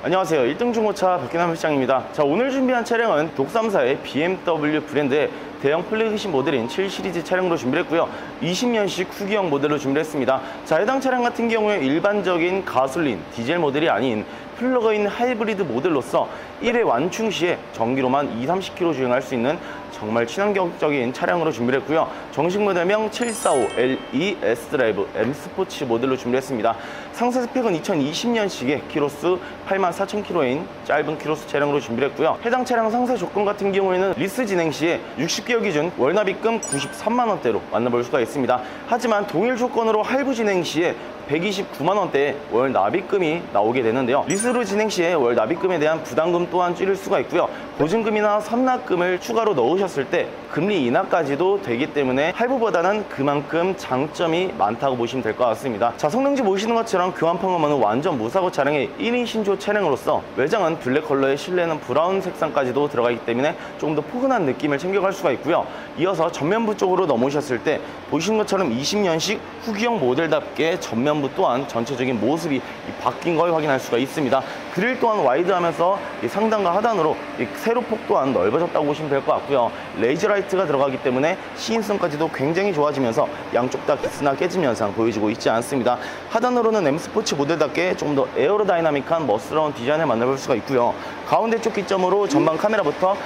안녕하세요. 1등 중고차 박기남 실장입니다. 자, 오늘 준비한 차량은 독삼사의 BMW 브랜드의 대형 플래그십 모델인 7 시리즈 차량으로 준비를 했고요. 20년식 후기형 모델로 준비를 했습니다. 자, 해당 차량 같은 경우에 일반적인 가솔린, 디젤 모델이 아닌 플러그인 하이브리드 모델로서 1회 완충 시에 전기로만 2, 30km 주행할 수 있는 정말 친환경적인 차량으로 준비를 했고요. 정식 모델명 745LE S드라이브 M 스포츠 모델로 준비했습니다. 상세 스펙은 2020년식의 키로수 84,000km인 짧은 키로수 차량으로 준비를 했고요. 해당 차량 상세 조건 같은 경우에는 리스 진행 시에 60개월 기준 월납입금 93만 원대로 만나볼 수가 있습니다. 하지만 동일 조건으로 할부 진행 시에 129만 원대의 월 납입금이 나오게 되는데요. 리스로 진행 시에 월 납입금에 대한 부담금 또한 줄일 수가 있고요. 보증금이나 선납금을 추가로 넣으셨을 때 금리 인하까지도 되기 때문에 할부보다는 그만큼 장점이 많다고 보시면 될 것 같습니다. 자, 성능지 보시는 것처럼 교환판금은 완전 무사고 차량의 1인 신조 차량으로서 외장은 블랙 컬러의 실내는 브라운 색상까지도 들어가기 때문에 조금 더 포근한 느낌을 챙겨갈 수가 있고요. 이어서 전면부 쪽으로 넘어오셨을 때 보시는 것처럼 20년식 후기형 모델답게 전면 부 또한 전체적인 모습이 이 바뀐 걸 확인할 수가 있습니다. 그릴 또한 와이드하면서 이 상단과 하단으로 이 세로폭 또한 넓어졌다고 보시면 될 것 같고요. 레이저 라이트가 들어가기 때문에 시인성까지도 굉장히 좋아지면서 양쪽 다 기스나 깨짐 현상 보여주고 있지 않습니다. 하단으로는 M 스포츠 모델답게 좀 더 에어로다이나믹한 멋스러운 디자인을 만나볼 수가 있고요. 가운데 쪽 기점으로 전방 카메라부터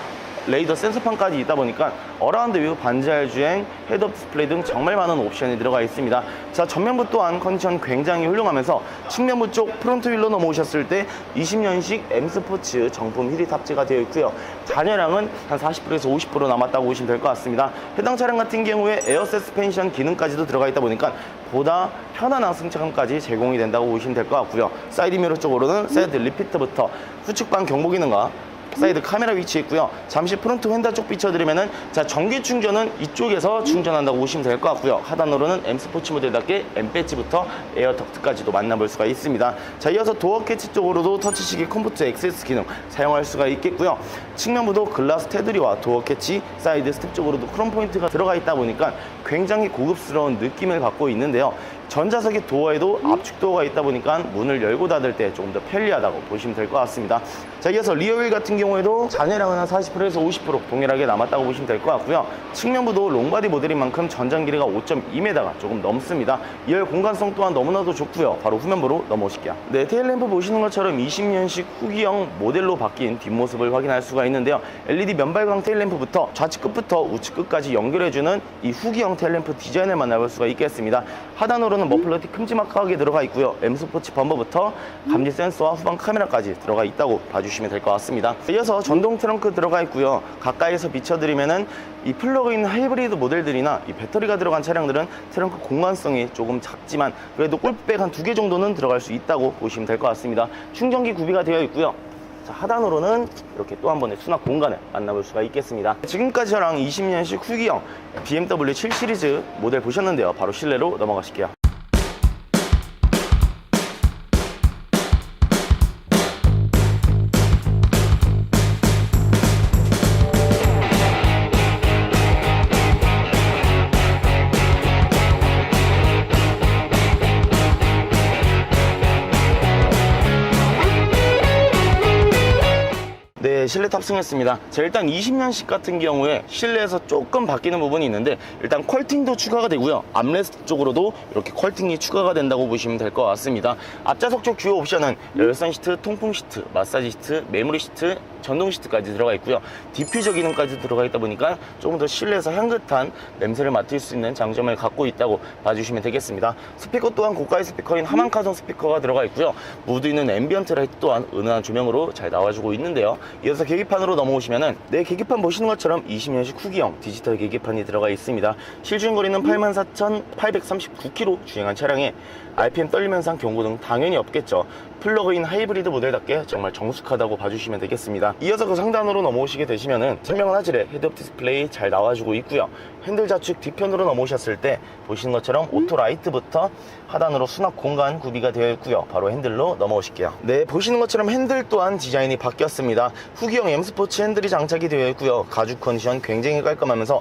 레이더 센서판까지 있다 보니까 어라운드 뷰, 반지하 주행, 헤드업 디스플레이 등 정말 많은 옵션이 들어가 있습니다. 자, 전면부 또한 컨디션 굉장히 훌륭하면서 측면부 쪽 프론트 휠로 넘어오셨을 때 20년식 M 스포츠 정품 휠이 탑재가 되어 있고요. 잔여량은 한 40%에서 50% 남았다고 보시면 될 것 같습니다. 해당 차량 같은 경우에 에어 서스펜션 기능까지도 들어가 있다 보니까 보다 편안한 승차감까지 제공이 된다고 보시면 될 것 같고요. 사이드 미러 쪽으로는 사이드 리피트부터 후측방 경보 기능과 사이드 카메라 위치에 있고요. 잠시 프론트 휀다 쪽 비춰드리면은 자 전기 충전은 이쪽에서 충전한다고 보시면 될 것 같고요. 하단으로는 M 스포츠 모델답게 M 배지부터 에어 덕트까지도 만나볼 수가 있습니다. 자 이어서 도어 캐치 쪽으로도 터치식의 컴포트 액세스 기능 사용할 수가 있겠고요. 측면부도 글라스 테두리와 도어 캐치, 사이드 스텝 쪽으로도 크롬 포인트가 들어가 있다 보니까 굉장히 고급스러운 느낌을 받고 있는데요. 전자석의 도어에도 압축 도어가 있다 보니까 문을 열고 닫을 때 조금 더 편리하다고 보시면 될 것 같습니다. 자, 이어서 리어휠 같은 경우에도 잔해량은 한 40%에서 50% 동일하게 남았다고 보시면 될 것 같고요. 측면부도 롱바디 모델인 만큼 전장 길이가 5.2m가 조금 넘습니다. 2열 공간성 또한 너무나도 좋고요. 바로 후면부로 넘어오실게요. 네, 테일램프 보시는 것처럼 20년식 후기형 모델로 바뀐 뒷모습을 확인할 수가 있는데요. LED 면발광 테일램프부터 좌측 끝부터 우측 끝까지 연결해주는 이 후기형 테일램프 디자인을 만나볼 수가 있겠습니다. 하단으로는 머플러티 큼지막하게 들어가 있고요. M 스포츠 범버부터 감지 센서와 후방 카메라까지 들어가 있다고 봐주시면 될 것 같습니다. 이어서 전동 트렁크 들어가 있고요. 가까이서 비춰드리면은 이 플러그인 하이브리드 모델들이나 이 배터리가 들어간 차량들은 트렁크 공간성이 조금 작지만 그래도 골프백 한 두 개 정도는 들어갈 수 있다고 보시면 될 것 같습니다. 충전기 구비가 되어 있고요. 자, 하단으로는 이렇게 또 한 번의 수납 공간을 만나볼 수가 있겠습니다. 지금까지 저랑 20년식 후기형 BMW 7 시리즈 모델 보셨는데요. 바로 실내로 넘어가실게요. de 네, 실내 탑승했습니다. 자, 일단 20년식 같은 경우에 실내에서 조금 바뀌는 부분이 있는데 일단 컬팅도 추가가 되고요. 암레스트 쪽으로도 이렇게 컬팅이 추가가 된다고 보시면 될 것 같습니다. 앞좌석 쪽 주요 옵션은 열선 시트, 통풍 시트, 마사지 시트, 메모리 시트, 전동 시트까지 들어가 있고요. 디퓨저 기능까지 들어가 있다 보니까 조금 더 실내에서 향긋한 냄새를 맡을 수 있는 장점을 갖고 있다고 봐주시면 되겠습니다. 스피커 또한 고가의 스피커인 하만카성 스피커가 들어가 있고요. 무드 있는 앰비언트 라이트 또한 은은한 조명으로 잘 나와주고 있는데요. 이 어서 계기판으로 넘어오시면은 네 계기판 보시는 것처럼 20년식 후기형 디지털 계기판이 들어가 있습니다. 실주행 거리는 84,839km 주행한 차량에 RPM 떨림 현상 경고등 당연히 없겠죠. 플러그인 하이브리드 모델답게 정말 정숙하다고 봐주시면 되겠습니다. 이어서 그 상단으로 넘어오시게 되시면은 선명한 화질의 헤드업 디스플레이 잘 나와주고 있고요. 핸들 좌측 뒤편으로 넘어오셨을 때 보시는 것처럼 오토 라이트부터 하단으로 수납 공간 구비가 되어 있고요. 바로 핸들로 넘어오실게요. 네, 보시는 것처럼 핸들 또한 디자인이 바뀌었습니다. 후기형 M 스포츠 핸들이 장착이 되어 있고요. 가죽 컨디션 굉장히 깔끔하면서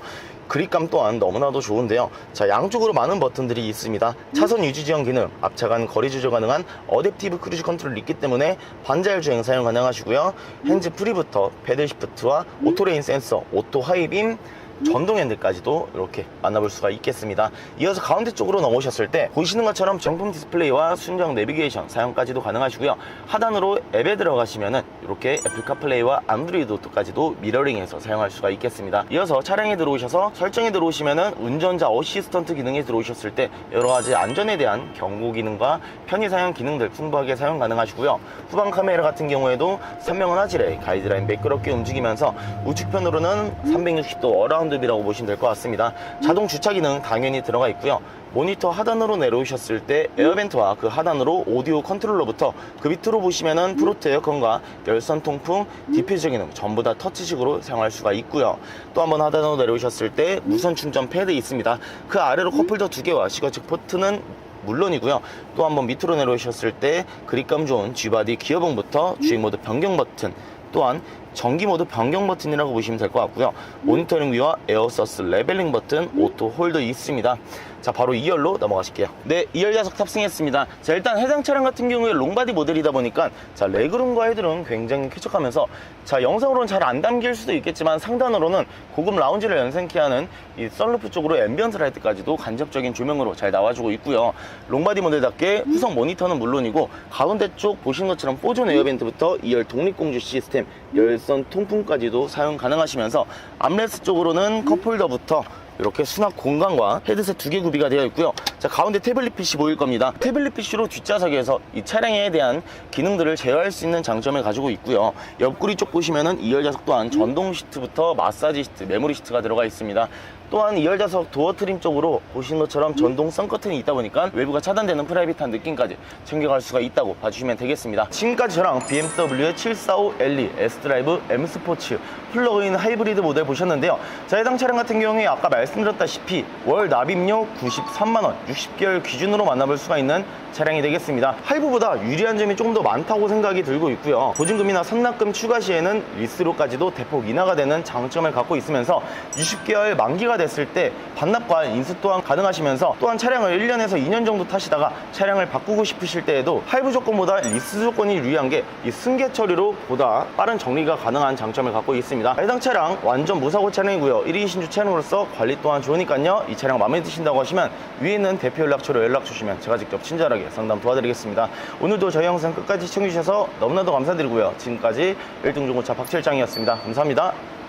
그립감 또한 너무나도 좋은데요. 자, 양쪽으로 많은 버튼들이 있습니다. 차선 유지 지연 기능, 앞차간 거리 조절 가능한 어댑티브 크루즈 컨트롤이 있기 때문에 반자율 주행 사용 가능하시고요. 핸즈 프리부터 패들 시프트와 오토레인 센서, 오토 하이빔, 전동 핸들까지도 이렇게 만나볼 수가 있겠습니다. 이어서 가운데 쪽으로 넘어오셨을 때 보시는 것처럼 정품 디스플레이와 순정 내비게이션 사용까지도 가능하시고요. 하단으로 앱에 들어가시면은 이렇게 애플 카플레이와 안드로이드 오토까지도 미러링해서 사용할 수가 있겠습니다. 이어서 차량에 들어오셔서 설정에 들어오시면은 운전자 어시스턴트 기능에 들어오셨을 때 여러 가지 안전에 대한 경고 기능과 편의 사용 기능들 풍부하게 사용 가능하시고요. 후방 카메라 같은 경우에도 선명한 화질의 가이드라인 매끄럽게 움직이면서 우측편으로는 360도 어라운드 뷰라고 보시면 될 것 같습니다. 자동 주차 기능 당연히 들어가 있고요. 모니터 하단으로 내려오셨을 때 에어벤트와 그 하단으로 오디오 컨트롤러부터 그 밑으로 보시면은 프로트 에어컨과 열선 통풍, 디퓨저 기능 전부 다 터치식으로 사용할 수가 있고요. 또 한번 하단으로 내려오셨을 때 무선 충전 패드 있습니다. 그 아래로 컵홀더 두 개와 시거측 포트는 물론이고요. 또 한번 밑으로 내려오셨을 때 그립감 좋은 G바디 기어봉부터 주행 모드 변경 버튼 또한 전기 모드 변경 버튼이라고 보시면 될 것 같고요. 모니터링 뷰와 에어서스 레벨링 버튼, 오토 홀더 있습니다. 자, 바로 2열로 넘어가실게요. 네, 2열 좌석 탑승했습니다. 자, 일단 해당 차량 같은 경우에 롱바디 모델이다 보니까 자, 레그룸과 헤드룸 굉장히 쾌적하면서 자, 영상으로는 잘 안 담길 수도 있겠지만 상단으로는 고급 라운지를 연상케 하는 이 썬루프 쪽으로 앰비언트 라이트까지도 간접적인 조명으로 잘 나와주고 있고요. 롱바디 모델답게 후성 모니터는 물론이고 가운데 쪽 보시는 것처럼 포존 에어벤트부터 2열 독립공조 시스템, 열선 통풍까지도 사용 가능하시면서 암레스 쪽으로는 컵홀더부터 이렇게 수납 공간과 헤드셋 두 개 구비가 되어 있고요. 자, 가운데 태블릿 PC 보일 겁니다. 태블릿 PC로 뒷좌석에서 이 차량에 대한 기능들을 제어할 수 있는 장점을 가지고 있고요. 옆구리 쪽 보시면은 2열 좌석 또한 전동 시트부터 마사지 시트, 메모리 시트가 들어가 있습니다. 또한 2열 좌석 도어 트림 쪽으로 보시는 것처럼 전동 선커튼이 있다 보니까 외부가 차단되는 프라이빗한 느낌까지 챙겨갈 수가 있다고 봐주시면 되겠습니다. 지금까지 저랑 BMW의 745LE S드라이브 M 스포츠 플러그인 하이브리드 모델 보셨는데요. 자, 해당 차량 같은 경우에 아까 말씀드렸다시피 월 납입료 93만원, 60개월 기준으로 만나볼 수가 있는 차량이 되겠습니다. 하이브보다 유리한 점이 조금 더 많다고 생각이 들고 있고요. 보증금이나 선납금 추가 시에는 리스로까지도 대폭 인하가 되는 장점을 갖고 있으면서 60개월 만기가 됐을 때 반납과 인수 또한 가능하시면서 또한 차량을 1년에서 2년 정도 타시다가 차량을 바꾸고 싶으실 때에도 하이브 조건보다 리스 조건이 유리한 게 이 승계 처리로 보다 빠른 정리가 가능한 장점을 갖고 있습니다. 해당 차량 완전 무사고 차량이고요. 1인 신주 차량으로서 관리 또한 좋으니까요. 이 차량 마음에 드신다고 하시면 위에 있는 대표 연락처로 연락 주시면 제가 직접 친절하게 상담 도와드리겠습니다. 오늘도 저희 영상 끝까지 시청해주셔서 너무나도 감사드리고요. 지금까지 1등 중고차 박실장이었습니다. 감사합니다.